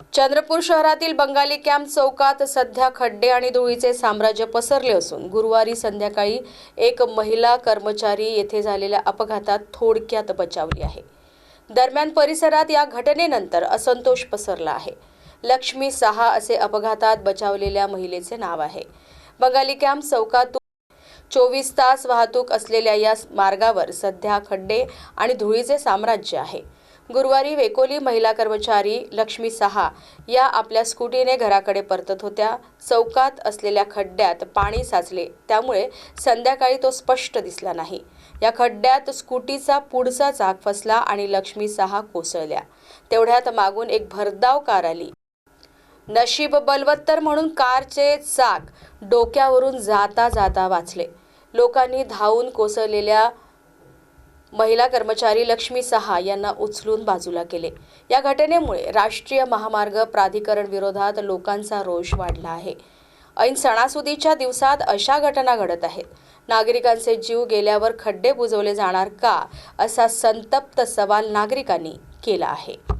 चंद्रपूर शहरातील बंगाली कॅम्प चौकात सध्या खड्डे आणि धुळीचे साम्राज्य पसरले असून गुरुवारी संध्याकाळी एक महिला कर्मचारी येथे झालेल्या अपघातात थोडक्यात बचावली आहे. दरम्यान परिसरात या घटनेनंतर असंतोष पसरला आहे. लक्ष्मी सहा असे अपघातात बचावलेल्या महिलेचे नाव आहे. बंगाली कॅम्प चौकातून चोवीस तास वाहतूक असलेल्या या मार्गावर सध्या खड्डे आणि धुळीचे साम्राज्य आहे. गुरुवारी वेकोली महिला कर्मचारी लक्ष्मी सहा या आपल्या स्कूटीने घराकडे परतत होत्या. चौकात असलेल्या खड्ड्यात पाणी साचले. त्यामुळे संध्याकाळी तो स्पष्ट दिसला नाही. या खड्ड्यात स्कूटीचा पुढचा चाक फसला आणि लक्ष्मी सहा कोसळल्या. तेवढ्यात मागून एक भरधाव कार आली. नशीब बलवत्तर म्हणून कारचे चाक डोक्यावरून जाता जाता वाचले. लोकांनी धावून कोसळलेल्या महिला कर्मचारी लक्ष्मी सहा यांना उचलून बाजूला केले. या घटनेमुळे राष्ट्रीय महामार्ग प्राधिकरण विरोधात लोकांचा रोष वाढला आहे. ऐन सणासुदीच्या दिवसात अशा घटना घडत आहेत. नागरिकांचे जीव गेल्यावर खड्डे बुजवले जाणार का असा संतप्त सवाल नागरिकांनी केला आहे.